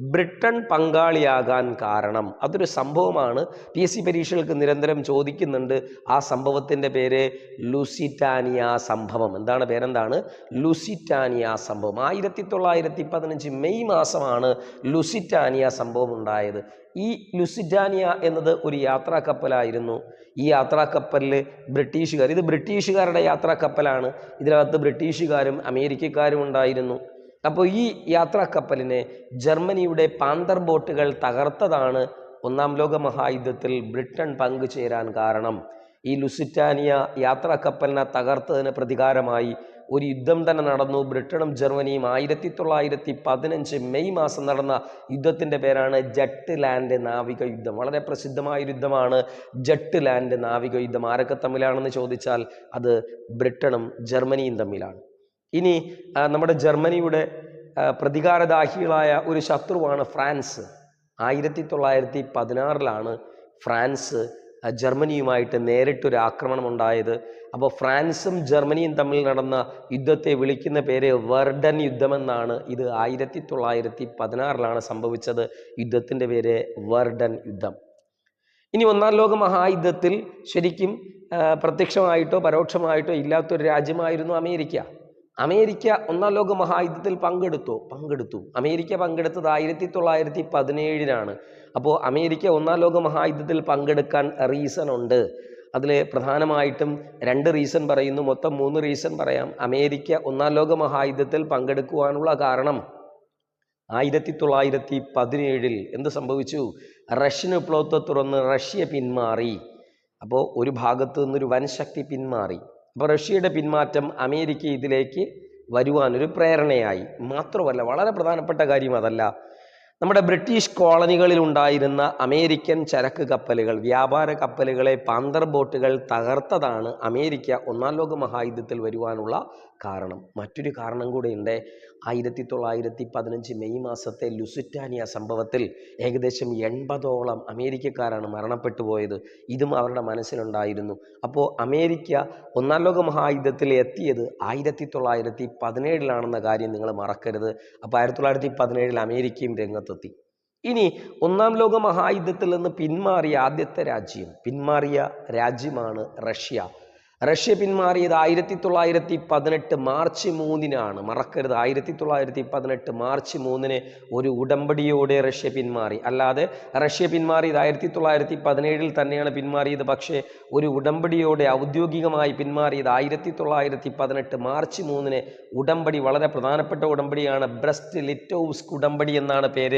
Britain പങ്കാളിയാകാൻ കാരണം. അതൊരു സംഭവമാണ്. പി എസ് സി പരീക്ഷകൾക്ക് നിരന്തരം ചോദിക്കുന്നുണ്ട് ആ സംഭവത്തിന്റെ പേര് ലുസിറ്റാനിയ സംഭവം. എന്താണ് പേരെന്താണ്? ലുസിറ്റാനിയ സംഭവം. ആയിരത്തി തൊള്ളായിരത്തി പതിനഞ്ച് മെയ് മാസമാണ് ലുസിറ്റാനിയ സംഭവം ഉണ്ടായത്. ഈ ലുസിറ്റാനിയ എന്നത് ഒരു യാത്രാ കപ്പലായിരുന്നു. ഈ യാത്രാ കപ്പലിൽ ബ്രിട്ടീഷുകാർ ഇത് ബ്രിട്ടീഷുകാരുടെ യാത്രാ കപ്പലാണ്. ഇതിനകത്ത് ബ്രിട്ടീഷുകാരും അമേരിക്കക്കാരും ഉണ്ടായിരുന്നു. അപ്പോൾ ഈ യാത്രാക്കപ്പലിനെ ജർമ്മനിയുടെ പാന്തർ ബോട്ടുകൾ തകർത്തതാണ് ഒന്നാം ലോക മഹായുദ്ധത്തിൽ ബ്രിട്ടൻ പങ്കുചേരാൻ കാരണം. ഈ ലുസിറ്റാനിയ യാത്രാക്കപ്പലിനെ തകർത്തതിന് പ്രതികാരമായി ഒരു യുദ്ധം തന്നെ നടന്നു. ബ്രിട്ടനും ജർമ്മനിയും ആയിരത്തി തൊള്ളായിരത്തി പതിനഞ്ച് മെയ് മാസം നടന്ന യുദ്ധത്തിന്റെ പേരാണ് ജട്ട് ലാൻഡ് നാവിക യുദ്ധം. വളരെ പ്രസിദ്ധമായ യുദ്ധമാണ് ജട്ട് ലാൻഡ് നാവിക യുദ്ധം. ആരൊക്കെ തമ്മിലാണെന്ന് ചോദിച്ചാൽ അത് ബ്രിട്ടനും ജർമ്മനിയും തമ്മിലാണ്. ഇനി നമ്മുടെ ജർമ്മനിയുടെ പ്രതികാരദാഹികളായ ഒരു ശത്രുവാണ് ഫ്രാൻസ്. ആയിരത്തി തൊള്ളായിരത്തി പതിനാറിലാണ് ഫ്രാൻസ് ജർമ്മനിയുമായിട്ട് നേരിട്ടൊരു ആക്രമണം ഉണ്ടായത് അപ്പോൾ ഫ്രാൻസും ജർമ്മനിയും തമ്മിൽ നടന്ന യുദ്ധത്തെ വിളിക്കുന്ന പേര് വെർഡൻ യുദ്ധമെന്നാണ്. ഇത് ആയിരത്തി തൊള്ളായിരത്തി പതിനാറിലാണ് സംഭവിച്ചത്. യുദ്ധത്തിന്റെ പേര് വെർഡൻ യുദ്ധം. ഇനി ഒന്നാം ലോക മഹായുദ്ധത്തിൽ ശരിക്കും പ്രത്യക്ഷമായിട്ടോ പരോക്ഷമായിട്ടോ ഇല്ലാത്തൊരു രാജ്യമായിരുന്നു അമേരിക്ക. അമേരിക്ക ഒന്നാം ലോക മഹായുദ്ധത്തിൽ പങ്കെടുത്തു. പങ്കെടുത്തു. അമേരിക്ക പങ്കെടുത്തത് ആയിരത്തി തൊള്ളായിരത്തി പതിനേഴിനാണ് അപ്പോൾ അമേരിക്ക ഒന്നാം ലോക മഹായുദ്ധത്തിൽ പങ്കെടുക്കാൻ റീസൺ ഉണ്ട്. അതിൽ പ്രധാനമായിട്ടും രണ്ട് റീസൺ പറയുന്നു. മൊത്തം മൂന്ന് റീസൺ പറയാം. അമേരിക്ക ഒന്നാം ലോക മഹായുദ്ധത്തിൽ പങ്കെടുക്കുവാനുള്ള കാരണം ആയിരത്തി തൊള്ളായിരത്തി പതിനേഴിൽ എന്ത് സംഭവിച്ചു? റഷ്യൻ വിപ്ലവത്തെ തുടർന്ന് റഷ്യ പിന്മാറി. അപ്പോൾ ഒരു ഭാഗത്തു നിന്നൊരു വൻശക്തി പിന്മാറി. അപ്പോൾ റഷ്യയുടെ പിന്മാറ്റം അമേരിക്ക ഇതിലേക്ക് വരുവാനൊരു പ്രേരണയായി. മാത്രമല്ല വളരെ പ്രധാനപ്പെട്ട കാര്യം അതല്ല നമ്മുടെ ബ്രിട്ടീഷ് കോളനികളിൽ ഉണ്ടായിരുന്ന അമേരിക്കൻ ചരക്ക് കപ്പലുകൾ വ്യാപാര കപ്പലുകളെ പാന്തർ ബോട്ടുകൾ തകർത്തതാണ് അമേരിക്ക ഒന്നാം ലോക മഹായുദ്ധത്തിൽ വരുവാനുള്ള കാരണം. മറ്റൊരു കാരണം കൂടെയുണ്ട്. ആയിരത്തി തൊള്ളായിരത്തി പതിനഞ്ച് മെയ് മാസത്തെ ലുസിറ്റാനിയ സംഭവത്തിൽ ഏകദേശം എൺപതോളം അമേരിക്കക്കാരാണ് മരണപ്പെട്ടു പോയത്. ഇതും അവരുടെ മനസ്സിലുണ്ടായിരുന്നു. അപ്പോൾ അമേരിക്ക ഒന്നാം ലോക മഹായുദ്ധത്തിൽ എത്തിയത് ആയിരത്തി തൊള്ളായിരത്തി പതിനേഴിലാണെന്ന കാര്യം നിങ്ങൾ മറക്കരുത്. അപ്പോൾ ആയിരത്തി തൊള്ളായിരത്തി പതിനേഴിൽ അമേരിക്കയും രംഗത്തെത്തി ഇനി ഒന്നാം ലോക മഹായുദ്ധത്തിൽ നിന്ന് പിന്മാറിയ ആദ്യത്തെ രാജ്യം പിന്മാറിയ രാജ്യമാണ് റഷ്യ. റഷ്യ പിന്മാറിയത് ആയിരത്തി തൊള്ളായിരത്തി പതിനെട്ട് മാർച്ച് മൂന്നിനാണ്. മറക്കരുത് ആയിരത്തി തൊള്ളായിരത്തി പതിനെട്ട് മാർച്ച് മൂന്നിന് ഒരു ഉടമ്പടിയോടെ റഷ്യ പിന്മാറി. അല്ലാതെ റഷ്യ പിന്മാറിയത് ആയിരത്തി തൊള്ളായിരത്തി പതിനേഴിൽ തന്നെയാണ് പിന്മാറിയത്. പക്ഷേ ഒരു ഉടമ്പടിയോടെ ഔദ്യോഗികമായി പിന്മാറിയത് ആയിരത്തി തൊള്ളായിരത്തി പതിനെട്ട് മാർച്ച് മൂന്നിന് ഉടമ്പടി വളരെ പ്രധാനപ്പെട്ട ഉടമ്പടിയാണ്. ബ്രസ്റ്റ് ലിറ്റോവ്സ്ക് ഉടമ്പടി എന്നാണ് പേര്.